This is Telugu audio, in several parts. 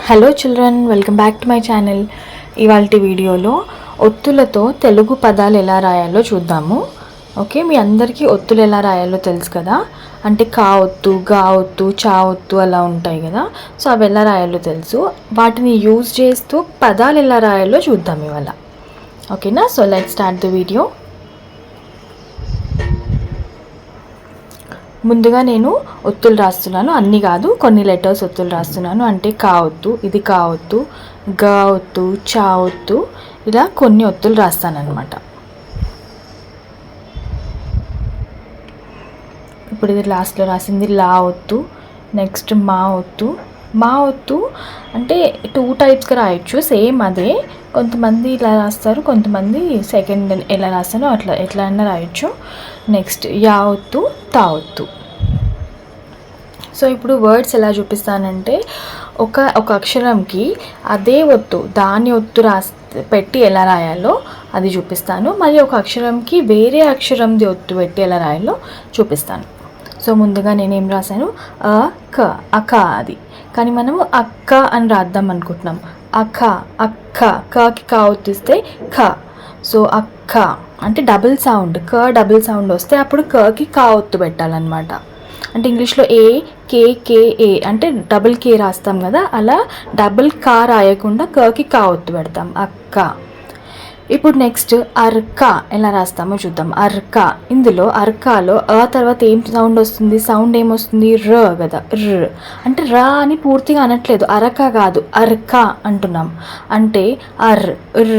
Hello children welcome back to my channel ఇవాళ వీడియోలో ఒత్తులతో తెలుగు పదాలు ఎలా రాయాలో చూద్దాము. ఓకే మీ అందరికీ ఒత్తులు ఎలా రాయాలో తెలుసు కదా? అంటే కా ఒత్తు గా ఒత్తు చా ఒత్తు అలా ఉంటాయి కదా. సో అవి ఎలా రాయాలో తెలుసు. వాటిని యూజ్ చేస్తూ పదాలు ఎలా రాయాలో చూద్దాం ఇవాళ. ఓకేనా? So let start the video ముందుగా నేను ఒత్తులు రాస్తున్నాను. అన్ని కాదు కొన్ని లెటర్స్ ఒత్తులు రాస్తున్నాను. అంటే కావద్దు ఇది కావద్దు ఒత్తు గా ఒత్తు చా ఒత్తు ఇలా కొన్ని ఒత్తులు రాస్తానన్నమాట. ఇప్పుడు ఇది లాస్ట్లో రాసింది లా ఒత్తు నెక్స్ట్ మా ఒత్తు. మా ఒత్తు అంటే టూ టైప్స్గా రాయొచ్చు. సేమ్ అదే. కొంతమంది ఇలా రాస్తారు కొంతమంది సెకండ్ ఎలా రాస్తారో అట్లా ఎట్లా అయినా రాయొచ్చు. నెక్స్ట్ యా ఒత్తు తా ఒత్తు. సో ఇప్పుడు వర్డ్స్ ఎలా చూపిస్తానంటే ఒక ఒక అక్షరంకి అదే ఒత్తు దాని ఒత్తు రాస్తే పెట్టి ఎలా రాయాలో అది చూపిస్తాను. మరి ఒక అక్షరంకి వేరే అక్షరంది ఒత్తు పెట్టి ఎలా రాయాలో చూపిస్తాను. సో ముందుగా నేను ఏం రాశాను? అ క అక అది. కానీ మనము అక్క అని రాద్దాం అనుకుంటున్నాం. అక్క అక్క కకి కా ఒత్తిస్తే ఖ సో అక్క అంటే డబుల్ సౌండ్ క డబుల్ సౌండ్ వస్తే అప్పుడు కకి కా ఒత్తు పెట్టాలన్నమాట. అంటే ఇంగ్లీష్లో ఏ కే కే ఏ అంటే డబుల్ కే రాస్తాం కదా అలా డబుల్ కా రాయకుండా కకి కా ఒత్తు పెడతాం అక్క. ఇప్పుడు నెక్స్ట్ అర్క ఎలా రాస్తామో చూద్దాం. అర్క ఇందులో అర్కాలో అ తర్వాత ఏం సౌండ్ వస్తుంది? సౌండ్ ఏమొస్తుంది? ర కదా ర్. అంటే ర అని పూర్తిగా అనట్లేదు అరక కాదు అర్క అంటున్నాం. అంటే అర్ ర్.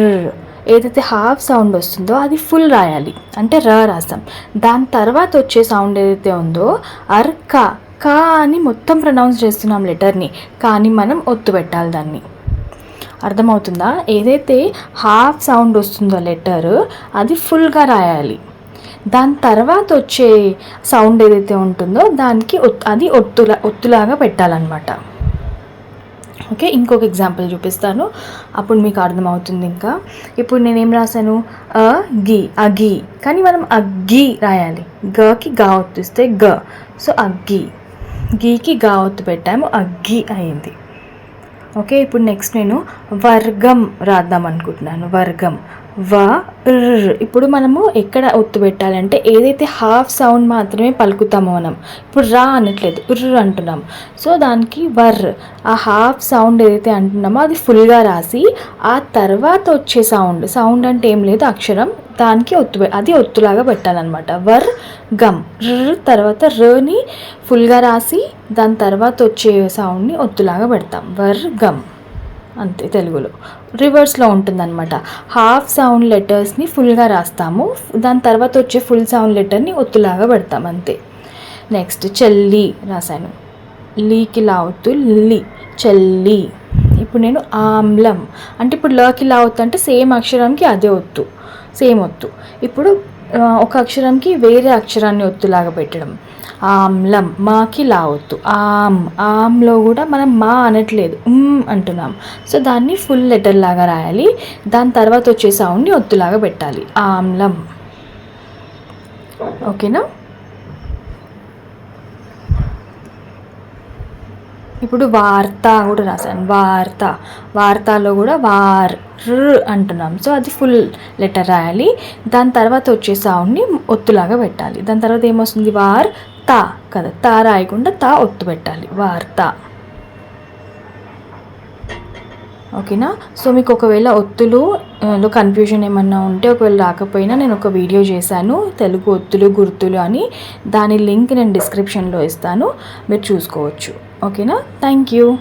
ఏదైతే హాఫ్ సౌండ్ వస్తుందో అది ఫుల్ రాయాలి. అంటే ర రాస్తాం. దాని తర్వాత వచ్చే సౌండ్ ఏదైతే ఉందో అర్క కా అని మొత్తం ప్రొనౌన్స్ చేస్తున్నాం లెటర్ని కానీ మనం ఒత్తు పెట్టాలి దాన్ని. అర్థమవుతుందా? ఏదైతే హాఫ్ సౌండ్ వస్తుందో లెటర్ అది ఫుల్గా రాయాలి. దాని తర్వాత వచ్చే సౌండ్ ఏదైతే ఉంటుందో దానికి ఒత్- అది ఒత్తులా ఒత్తులాగా పెట్టాలన్నమాట. ఓకే ఇంకొక ఎగ్జాంపుల్ చూపిస్తాను. అప్పుడు మీకు అర్థమవుతుంది ఇంకా. ఇప్పుడు నేనేం రాశాను? అ గి అగి కానీ మనం అగ్గి రాయాలి. గకి గా ఒత్తిస్తే గ. సో అగ్గి గీకి గా ఒత్తు పెట్టాము. అగ్గి అయింది. ఓకే ఇప్పుడు నెక్స్ట్ నేను వర్గం రాద్దాం అనుకుంటున్నాను. వర్గం. వ ఇప్పుడు మనము ఎక్కడ ఒత్తు పెట్టాలంటే ఏదైతే హాఫ్ సౌండ్ మాత్రమే పలుకుతామో మనం. ఇప్పుడు రా అనట్లేదు ఉర్ర అంటున్నాం. సో దానికి వర్ ఆ హాఫ్ సౌండ్ ఏదైతే అంటున్నామో అది ఫుల్గా రాసి ఆ తర్వాత వచ్చే సౌండ్ సౌండ్ అంటే ఏం లేదు అక్షరం దానికి ఒత్తు పె- అది ఒత్తులాగా పెట్టాలన్నమాట. వర్ గమ్ ర్ర తర్వాత రని ఫుల్గా రాసి దాని తర్వాత వచ్చే సౌండ్ని ఒత్తులాగా పెడతాం. వర్ గమ్. అంతే తెలుగులో. రివర్స్లో ఉంటుందన్నమాట. హాఫ్ సౌండ్ లెటర్స్ని ఫుల్గా రాస్తాము. దాని తర్వాత వచ్చే ఫుల్ సౌండ్ లెటర్ని ఒత్తులాగా పెడతాం అంతే. నెక్స్ట్ చెల్లి రాశాను. లీకి లావుతూ లి. చెల్లి. ఇప్పుడు నేను ఆమ్లం. అంటే ఇప్పుడు లకి లావుతు అంటే సేమ్ అక్షరానికి అదే ఒత్తు. సేమ్ ఒత్తు. ఇప్పుడు ఒక అక్షరంకి వేరే అక్షరాన్ని ఒత్తులాగా పెట్టడం. ఆమ్లం మాకి లావద్దు ఆమ్ ఆమ్లో కూడా మనం మా అనట్లేదు అంటున్నాం. సో దాన్ని ఫుల్ లెటర్ లాగా రాయాలి. దాని తర్వాత వచ్చే సౌండ్ని ఒత్తులాగా పెట్టాలి. ఆమ్లం. ఓకేనా? ఇప్పుడు వార్త కూడా రాశాను. వార్త. వార్తలో కూడా వార్ అంటున్నాం. సో అది ఫుల్ లెటర్ రాయాలి. దాని తర్వాత వచ్చే సౌండ్ని ఒత్తులాగా పెట్టాలి. దాని తర్వాత ఏమొస్తుంది? వార్ తా కదా? తా రాయకుండా తా ఒత్తు పెట్టాలి. వార్త. ఓకేనా? సో మీకు ఒకవేళ ఒత్తులు లో కన్ఫ్యూజన్ ఏమన్నా ఉంటే ఒకవేళ రాకపోయినా నేను ఒక వీడియో చేశాను. తెలుగు ఒత్తులు గుర్తులు అని. దాని లింక్ నేను డిస్క్రిప్షన్లో ఇస్తాను. మీరు చూసుకోవచ్చు. ఓకేనా? Thank you